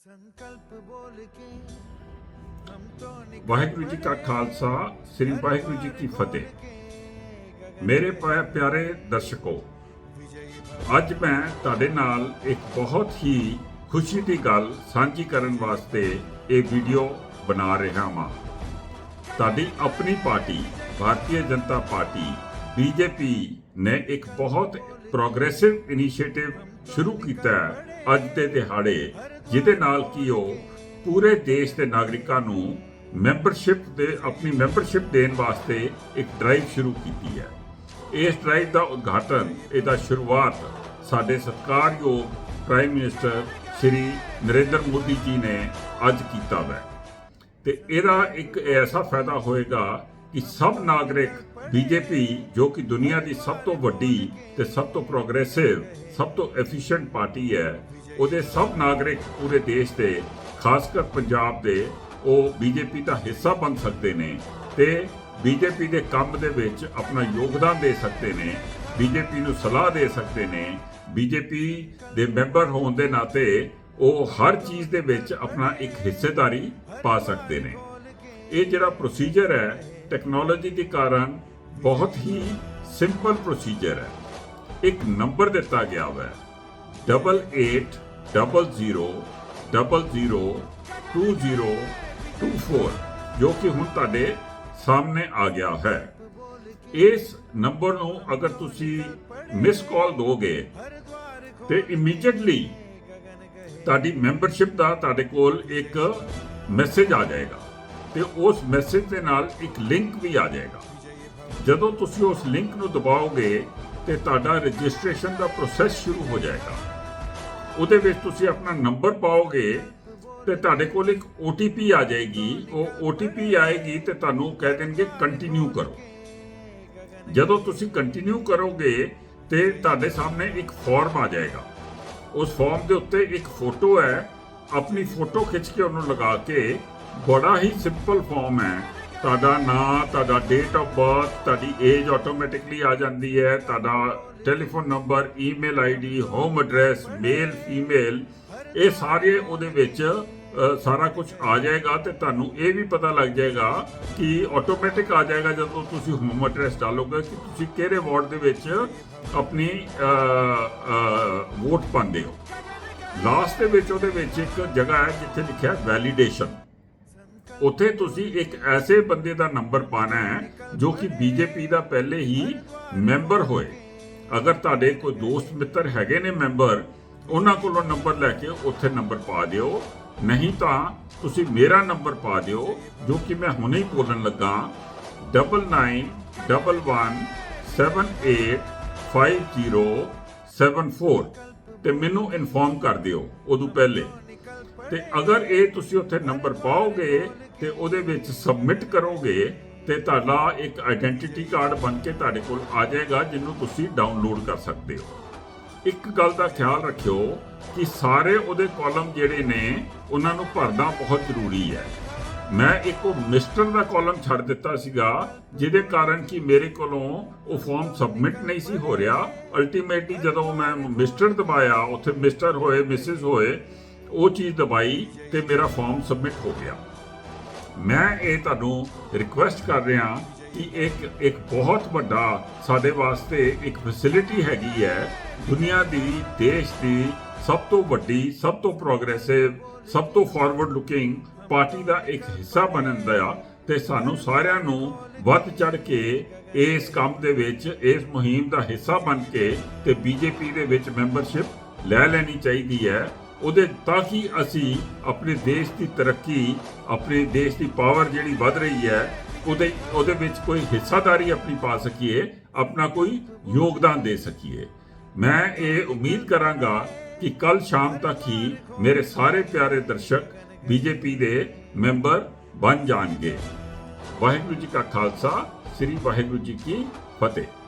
ਸੰਕਲਪ ਬੋਲ ਕੇ ਹਮ ਤੋਂ ਵਾਹਿਗੁਰੂ ਜੀ ਕਾ ਖਾਲਸਾ ਸ੍ਰੀ ਵਾਹਿਗੁਰੂ ਜੀ ਕੀ ਫਤਿਹ। ਮੇਰੇ ਪਿਆ- ਪਿਆਰੇ ਦਰਸ਼ਕੋ ਅੱਜ ਮੈਂ ਤੁਹਾਡੇ ਨਾਲ ਇੱਕ ਬਹੁਤ ਹੀ ਖੁਸ਼ੀ ਦੀ ਗੱਲ ਸਾਂਝੀ ਕਰਨ ਵਾਸਤੇ ਇਹ ਵੀਡੀਓ ਬਣਾ ਰਿਹਾ ਹਾਂ ਤੁਹਾਡੀ ਆਪਣੀ party Bharatiya Janata party BJP ਨੇ ਇੱਕ ਬਹੁਤ ਪ੍ਰੋਗਰੈਸਿਵ ਇਨੀਸ਼ੀਏਟਿਵ ਸ਼ੁਰੂ ਕੀਤਾ ਹੈ। ਅੱਜ ਦੇ ਦਿਹਾੜੇ ਜਿਹਦੇ ਨਾਲ ਕੀ ਉਹ ਪੂਰੇ ਦੇਸ਼ ਦੇ ਨਾਗਰਿਕਾਂ ਨੂੰ ਮੈਂਬਰਸ਼ਿਪ ਦੇ, ਆਪਣੀ ਮੈਂਬਰਸ਼ਿਪ ਦੇਣ ਵਾਸਤੇ ਇੱਕ ਡਰਾਈਵ ਸ਼ੁਰੂ ਕੀਤੀ ਹੈ। ਇਸ ਡਰਾਈਵ ਦਾ ਉਦਘਾਟਨ, ਇਹਦਾ ਸ਼ੁਰੂਆਤ ਸਾਡੇ ਸਤਿਕਾਰਯੋਗ ਪ੍ਰਾਈਮ ਮਿਨਿਸਟਰ ਸ਼੍ਰੀ ਨਰਿੰਦਰ ਮੋਦੀ ਜੀ ਨੇ ਅੱਜ ਕੀਤਾ ਹੈ ਤੇ ਇਹਦਾ ਇੱਕ ਐਸਾ ਫਾਇਦਾ ਹੋਏਗਾ ਕਿ ਸਭ ਨਾਗਰਿਕ ਬੀਜੇਪੀ ਜੋ ਕਿ ਦੁਨੀਆ ਦੀ ਸਭ ਤੋਂ ਵੱਡੀ ਤੇ ਸਭ ਤੋਂ ਪ੍ਰੋਗਰੈਸਿਵ, ਸਭ ਤੋਂ ਐਫੀਸ਼ੀਐਂਟ ਪਾਰਟੀ ਹੈ, ਉਹਦੇ ਸਭ ਨਾਗਰਿਕ ਪੂਰੇ ਦੇਸ਼ ਦੇ ਖਾਸ ਕਰ ਪੰਜਾਬ ਦੇ, ਉਹ ਬੀਜੇਪੀ ਦਾ ਹਿੱਸਾ ਬਣ ਸਕਦੇ ਨੇ ਤੇ ਬੀਜੇਪੀ ਦੇ ਕੰਮ ਦੇ ਵਿੱਚ ਆਪਣਾ ਯੋਗਦਾਨ ਦੇ ਸਕਦੇ ਨੇ, ਬੀਜੇਪੀ ਨੂੰ ਸਲਾਹ ਦੇ ਸਕਦੇ ਨੇ, ਬੀਜੇਪੀ ਦੇ ਮੈਂਬਰ ਹੋਣ ਦੇ ਨਾਤੇ ਉਹ ਹਰ ਚੀਜ਼ ਦੇ ਵਿੱਚ ਆਪਣਾ ਇੱਕ ਹਿੱਸੇਦਾਰੀ ਪਾ ਸਕਦੇ ਨੇ। ਇਹ ਜਿਹੜਾ ਪ੍ਰੋਸੀਜਰ ਹੈ ਟੈਕਨੋਲੋਜੀ ਦੇ ਕਾਰਨ ਬਹੁਤ ਹੀ ਸਿੰਪਲ ਪ੍ਰੋਸੀਜਰ ਹੈ। ਇੱਕ ਨੰਬਰ ਦਿੱਤਾ ਗਿਆ ਹੋਇਆ ਹੈ। 8800002024 ਜੋ ਕਿ ਹੁਣ ਤੁਹਾਡੇ ਸਾਹਮਣੇ ਆ ਗਿਆ ਹੈ। ਇਸ ਨੰਬਰ ਨੂੰ ਅਗਰ ਤੁਸੀਂ ਮਿਸ ਕਾਲ ਦੋਗੇ ਤੇ ਇਮੀਡੀਏਟਲੀ ਤੁਹਾਡੀ ਮੈਂਬਰਸ਼ਿਪ ਦਾ ਤੁਹਾਡੇ ਕੋਲ ਇੱਕ ਮੈਸੇਜ ਆ ਜਾਏਗਾ। ਤੇ ਉਸ ਮੈਸੇਜ ਦੇ ਨਾਲ ਇੱਕ ਲਿੰਕ ਵੀ ਆ ਜਾਏਗਾ। ਜਦੋਂ ਤੁਸੀਂ ਉਸ ਲਿੰਕ ਨੂੰ ਦਬਾਓਗੇ ਤੇ ਤੁਹਾਡਾ ਰਜਿਸਟ੍ਰੇਸ਼ਨ ਦਾ ਪ੍ਰੋਸੈਸ ਸ਼ੁਰੂ ਹੋ ਜਾਏਗਾ। ਉਹਦੇ ਵਿੱਚ ਤੁਸੀਂ ਆਪਣਾ ਨੰਬਰ ਪਾਓਗੇ ਤੇ ਤੁਹਾਡੇ ਕੋਲ ਇੱਕ OTP ਆ ਜਾਏਗੀ। ਉਹ OTP ਆਏਗੀ ਤੇ ਤੁਹਾਨੂੰ ਕਹਿ ਦੇਣਗੇ ਕੰਟੀਨਿਊ ਕਰੋ। ਜਦੋਂ ਤੁਸੀਂ ਕੰਟੀਨਿਊ ਕਰੋਗੇ ਤੇ ਤੁਹਾਡੇ ਸਾਹਮਣੇ ਇੱਕ ਫਾਰਮ ਆ ਜਾਏਗਾ। ਉਸ ਫਾਰਮ ਦੇ ਉੱਤੇ ਇੱਕ ਫੋਟੋ ਹੈ। ਆਪਣੀ ਫੋਟੋ ਖਿੱਚ ਕੇ ਉਹਨੂੰ ਲਗਾ ਕੇ ਬੜਾ ਹੀ ਸਿੰਪਲ ਫਾਰਮ ਹੈ। ਤੁਹਾਡਾ ਨਾਂ, ਤੁਹਾਡਾ ਡੇਟ ਆਫ ਬਰਥ ਤੁਹਾਡੀ ਏਜ ਆਟੋਮੈਟਿਕਲੀ ਆ ਜਾਂਦੀ ਹੈ। ਤੁਹਾਡਾ telephone number email ID home address male female ਇਹ ਸਾਰੇ ਉਹਦੇ ਵਿੱਚ ਸਾਰਾ ਕੁਝ ਆ ਜਾਏਗਾ ਤੇ ਤੁਹਾਨੂੰ ਇਹ ਵੀ ਪਤਾ ਲੱਗ ਜਾਏਗਾ ਕਿ ਆਟੋਮੈਟਿਕ ਆ ਜਾਏਗਾ ਜਦੋਂ ਤੁਸੀਂ ਹੋਮ ਐਡਰੈਸ ਡਾਲੋਗੇ ਕਿ ਤੁਸੀਂ ਕਿਹੜੇ ਵਾਰਡ ਦੇ ਵਿੱਚ ਆਪਣੀ ਵੋਟ ਪਾਉਂਦੇ ਹੋ। ਲਾਸਟ ਦੇ ਵਿੱਚ ਉਹਦੇ ਵਿੱਚ ਇੱਕ ਜਗ੍ਹਾ ਹੈ ਜਿੱਥੇ ਲਿਖਿਆ ਵੈਲੀਡੇਸ਼ਨ ਉੱਥੇ ਤੁਸੀਂ ਇੱਕ ਐਸੇ ਬੰਦੇ ਦਾ ਨੰਬਰ ਪਾਣਾ ਹੈ ਜੋ ਕਿ ਬੀਜੇਪੀ ਦਾ ਪਹਿਲੇ ਹੀ ਮੈਂਬਰ ਹੋਏ। ਅਗਰ ਤੁਹਾਡੇ ਕੋਈ ਦੋਸਤ ਮਿੱਤਰ ਹੈਗੇ ਨੇ ਮੈਂਬਰ, ਉਹਨਾਂ ਕੋਲੋਂ ਨੰਬਰ ਲੈ ਕੇ ਉੱਥੇ ਨੰਬਰ ਪਾ ਦਿਓ। ਨਹੀਂ ਤਾਂ ਤੁਸੀਂ ਮੇਰਾ ਨੰਬਰ ਪਾ ਦਿਓ, ਜੋ ਕਿ ਮੈਂ ਹੁਣੇ ਹੀ ਬੋਲਣ ਲੱਗਾ। 9911785074 ਤੇ ਮੈਨੂੰ ਇਨਫੋਰਮ ਕਰ ਦਿਓ ਉਦੋਂ ਪਹਿਲੇ। ਤੇ ਅਗਰ ਇਹ ਤੁਸੀਂ ਉੱਥੇ ਨੰਬਰ ਪਾਓਗੇ ਤੇ ਉਹਦੇ ਵਿੱਚ ਸਬਮਿਟ ਕਰੋਗੇ ਤੇ ਤੁਹਾਡਾ ਇੱਕ ਆਇਡੈਂਟੀਟੀ ਕਾਰਡ ਬਣ ਕੇ ਤੁਹਾਡੇ ਕੋਲ ਆ ਜਾਏਗਾ, ਜਿਹਨੂੰ ਤੁਸੀਂ ਡਾਊਨਲੋਡ ਕਰ ਸਕਦੇ ਹੋ। ਇੱਕ ਗੱਲ ਦਾ ਖਿਆਲ ਰੱਖਿਓ ਕਿ ਸਾਰੇ ਉਹਦੇ ਕਾਲਮ ਜਿਹੜੇ ਨੇ, ਉਹਨਾਂ ਨੂੰ ਭਰਨਾ ਬਹੁਤ ਜ਼ਰੂਰੀ ਹੈ। ਮੈਂ ਇੱਕ ਉਹ ਮਿਸਟਰ ਦਾ ਕਾਲਮ ਛੱਡ ਦਿੱਤਾ ਸੀਗਾ, ਜਿਹਦੇ ਕਾਰਨ ਕਿ ਮੇਰੇ ਕੋਲੋਂ ਉਹ ਫਾਰਮ ਸਬਮਿਟ ਨਹੀਂ ਸੀ ਹੋ ਰਿਹਾ। ਅਲਟੀਮੇਟਲੀ ਜਦੋਂ ਮੈਂ ਮਿਸਟਰ ਦਬਾਇਆ, ਉੱਥੇ ਮਿਸਟਰ ਹੋਏ ਮਿਸਿਸ ਹੋਏ ਉਹ ਚੀਜ਼ ਦਬਾਈ ਤੇ ਮੇਰਾ ਫਾਰਮ ਸਬਮਿਟ ਹੋ ਗਿਆ। ਮੈਂ ਇਹ ਤੁਹਾਨੂੰ ਰਿਕੁਐਸਟ ਕਰ ਰਿਹਾ ਕਿ ਇੱਕ ਇੱਕ ਬਹੁਤ ਵੱਡਾ ਸਾਡੇ ਵਾਸਤੇ ਇੱਕ ਫੈਸਿਲਿਟੀ ਹੈਗੀ ਹੈ। ਦੁਨੀਆ ਦੀ, ਦੇਸ਼ ਦੀ ਸਭ ਤੋਂ ਵੱਡੀ, ਸਭ ਤੋਂ ਪ੍ਰੋਗਰੈਸਿਵ ਸਭ ਤੋਂ ਫਾਰਵਰਡ ਲੁਕਿੰਗ ਪਾਰਟੀ ਦਾ ਇੱਕ ਹਿੱਸਾ ਬਣਨ ਦਾ ਤੇ ਸਾਨੂੰ ਸਾਰਿਆਂ ਨੂੰ ਵੱਧ ਚੜ ਕੇ ਇਸ ਕੰਮ ਦੇ ਵਿੱਚ, ਇਸ ਮੁਹਿੰਮ ਦਾ ਹਿੱਸਾ ਬਣ ਕੇ ਤੇ ਬੀਜੇਪੀ ਦੇ ਵਿੱਚ ਮੈਂਬਰਸ਼ਿਪ ਲੈ ਲੈਣੀ ਚਾਹੀਦੀ ਹੈ। ਉਹਦੇ ਤਾਂ ਕਿ ਅਸੀਂ ਆਪਣੇ ਦੇਸ਼ ਦੀ ਤਰੱਕੀ, ਆਪਣੇ ਦੇਸ਼ ਦੀ ਪਾਵਰ ਜਿਹੜੀ ਵੱਧ ਰਹੀ ਹੈ, ਉਹਦੇ ਉਹਦੇ ਵਿੱਚ ਕੋਈ ਹਿੱਸਾਦਾਰੀ ਆਪਣੀ ਪਾ ਸਕੀਏ, ਆਪਣਾ ਕੋਈ ਯੋਗਦਾਨ ਦੇ ਸਕੀਏ। ਮੈਂ ਇਹ ਉਮੀਦ ਕਰਾਂਗਾ ਕਿ ਕੱਲ ਸ਼ਾਮ ਤੱਕ ਹੀ ਮੇਰੇ ਸਾਰੇ ਪਿਆਰੇ ਦਰਸ਼ਕ ਬੀਜੇਪੀ ਦੇ ਮੈਂਬਰ ਬਣ ਜਾਣਗੇ। ਵਾਹਿਗੁਰੂ ਜੀ ਕਾ ਖਾਲਸਾ, ਸ੍ਰੀ ਵਾਹਿਗੁਰੂ ਜੀ ਕੀ ਫਤਿਹ।